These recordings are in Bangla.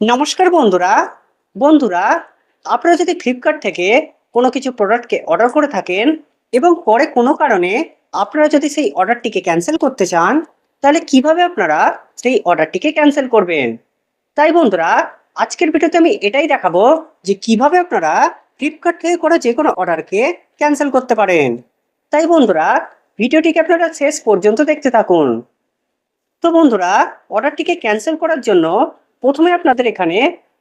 নমস্কার বন্ধুরা। বন্ধুরা, আপনারা যদি ফ্লিপকার্ট থেকে কোনো কিছু প্রোডাক্টকে অর্ডার করে থাকেন এবং পরে কোনো কারণে আপনারা যদি সেই অর্ডারটিকে ক্যান্সেল করতে চান, তাহলে কীভাবে আপনারা সেই অর্ডারটিকে ক্যান্সেল করবেন? তাই বন্ধুরা, আজকের ভিডিওতে আমি এটাই দেখাবো যে কীভাবে আপনারা ফ্লিপকার্ট থেকে করা যে কোনো অর্ডারকে ক্যান্সেল করতে পারেন। তাই বন্ধুরা, ভিডিওটিকে আপনারা শেষ পর্যন্ত দেখতে থাকুন। তো বন্ধুরা অর্ডারটিকে ক্যান্সেল করার জন্য প্রথমে আপনাদের এখানে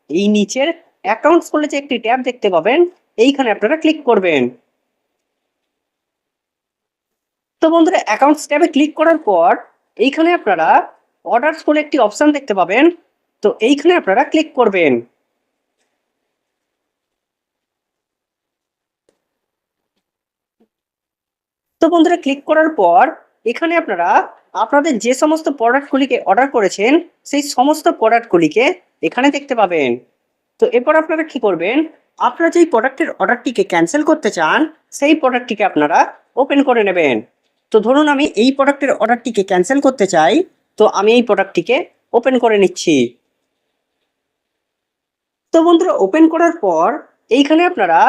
এই নিচের অ্যাকাউন্টস বলে যে একটি ট্যাব দেখতে পাবেন, এইখানে আপনারা ক্লিক করবেন। তো বন্ধুরা অ্যাকাউন্টস ট্যাবে ক্লিক করার পর এইখানে আপনারা অর্ডারস বলে একটি অপশন দেখতে পাবেন, তো এইখানে আপনারা ক্লিক করবেন। তো বন্ধুরা ক্লিক করার পর এখানে আপনারা আপনাদের যে সমস্ত প্রোডাক্টগুলিকে অর্ডার করেছেন, সেই সমস্ত প্রোডাক্টগুলিকে এখানে দেখতে পাবেন। তো এরপর আপনারা কি করবেন? আপনারা যেই প্রোডাক্টের অর্ডারটিকে ক্যান্সেল করতে চান, সেই প্রোডাক্টটিকে আপনারা ওপেন করে নেবেন। তো ধরুন আমি এই প্রোডাক্টের অর্ডারটিকে ক্যান্সেল করতে চাই, তো আমি এই প্রোডাক্টটিকে ওপেন করে নিচ্ছি। তো বন্ধুরা ওপেন করার পর এইখানে আপনারা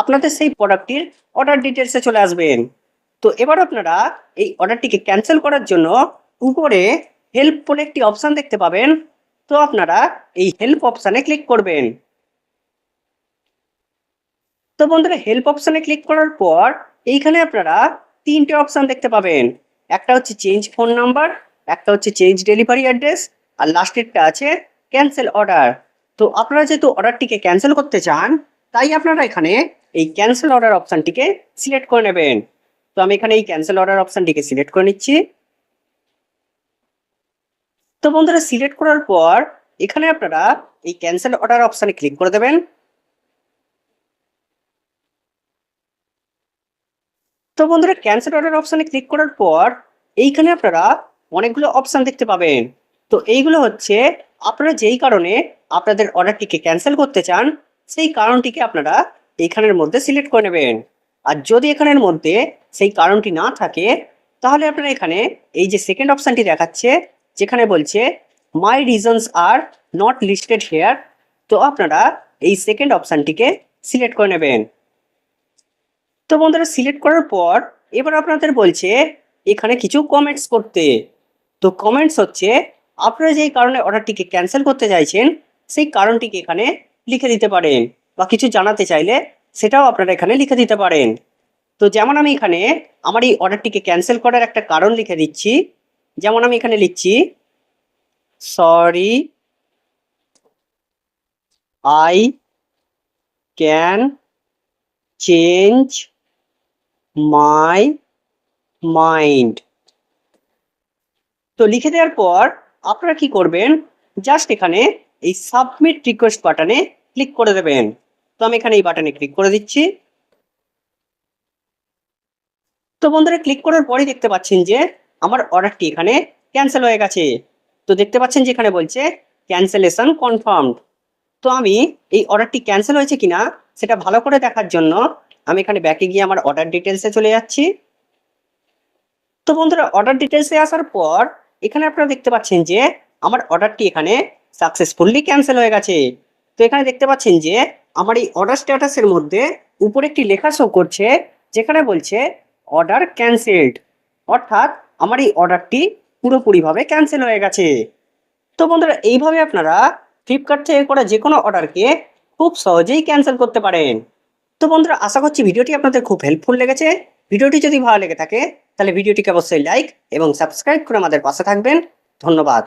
আপনাদের সেই প্রোডাক্টটির অর্ডার ডিটেলসে চলে আসবেন। তো এবার আপনারা এই অর্ডারটিকে ক্যান্সেল করার জন্য উপরে হেল্প বলে একটি অপশান দেখতে পাবেন। তো আপনারা এই হেল্প অপশানে ক্লিক করবেন। তো বন্ধুরা হেল্প অপশানে ক্লিক করার পর এইখানে আপনারা তিনটে অপশান দেখতে পাবেন। একটা হচ্ছে চেঞ্জ ফোন নাম্বার একটা হচ্ছে চেঞ্জ ডেলিভারি অ্যাড্রেস আর লাস্টেরটা আছে ক্যান্সেল অর্ডার তো আপনারা যেহেতু অর্ডারটিকে ক্যান্সেল করতে চান, তাই আপনারা এখানে এই ক্যান্সেল অর্ডার অপশানটিকে সিলেক্ট করে নেবেন। তো আমি এখানে এই ক্যান্সেল অর্ডার অপশানটিকে সিলেক্ট করে নিচ্ছি। তো বন্ধুরা সিলেক্ট করার পর এখানে আপনারা এই ক্যান্সেল অর্ডার অপশানে ক্লিক করে দেবেন। তো বন্ধুরা ক্যান্সেল অর্ডার অপশানে ক্লিক করার পর এইখানে আপনারা অনেকগুলো অপশান দেখতে পাবেন। তো এইগুলো হচ্ছে আপনারা যেই কারণে আপনাদের অর্ডারটিকে ক্যান্সেল করতে চান, সেই কারণটিকে আপনারা এইখানের মধ্যে সিলেক্ট করে নেবেন। আর যদি এখানের মধ্যে সেই কারণটি না থাকে, তাহলে আপনারা এখানে এই যে সেকেন্ড অপশানটি দেখাচ্ছে, যেখানে বলছে my reasons are not listed here তো আপনারা এই সেকেন্ড অপশানটিকে সিলেক্ট করে নেবেন। তো বন্ধুরা সিলেক্ট করার পর এবার আপনাদের বলছে, এখানে কিছু কমেন্টস করতে। তো কমেন্টস হচ্ছে, আপনারা যেই কারণে অর্ডারটিকে ক্যান্সেল করতে চাইছেন, সেই কারণটিকে এখানে লিখে দিতে পারেন বা কিছু জানাতে চাইলে সেটাও আপনারা এখানে লিখে দিতে পারেন। তো যেমন আমি এখানে আমার এই অর্ডারটিকে ক্যান্সেল করার একটা কারণ লিখে দিচ্ছি। যেমন আমি এখানে লিখছি, sorry, I can change my mind. তো লিখে দেওয়ার পর আপনারা কি করবেন? জাস্ট এখানে এই সাবমিট রিকোয়েস্ট বাটনে ক্লিক করে দেবেন। তো আমি এখানে এই বাটনে ক্লিক করে দিচ্ছি। তো বন্ধুরা ক্লিক করার পরেই দেখতে পাচ্ছেন যে আমার অর্ডারটি এখানে ক্যান্সেল হয়ে গেছে। তো দেখতে পাচ্ছেন যে এখানে বলছে ক্যান্সেলেশন কনফার্মড তো আমি এই অর্ডারটি ক্যান্সেল হয়েছে কিনা সেটা ভালো করে দেখার জন্য আমি এখানে ব্যাকে গিয়ে আমার অর্ডার ডিটেলসে চলে যাচ্ছি। তো বন্ধুরা অর্ডার ডিটেলসে আসার পর এখানে আপনারা দেখতে পাচ্ছেন যে আমার অর্ডারটি এখানে সাকসেসফুলি ক্যান্সেল হয়ে গেছে। তো এখানে দেখতে পাচ্ছেন যে আমার এই অর্ডার স্ট্যাটাসের মধ্যে উপরে একটি লেখা শো করছে, যেখানে বলছে অর্ডার ক্যান্সেলড অর্থাৎ আমার এই অর্ডারটি পুরোপুরিভাবে ক্যান্সেল হয়ে গেছে। তো বন্ধুরা, এইভাবে আপনারা ফ্লিপকার্ট থেকে করা যে কোনো অর্ডারকে খুব সহজেই ক্যান্সেল করতে পারেন। তো বন্ধুরা, আশা করছি ভিডিওটি আপনাদের খুব হেল্পফুল লেগেছে। ভিডিওটি যদি ভালো লেগে থাকে, তাহলে ভিডিওটিকে অবশ্যই লাইক এবং সাবস্ক্রাইব করে আমাদের পাশে থাকবেন। ধন্যবাদ।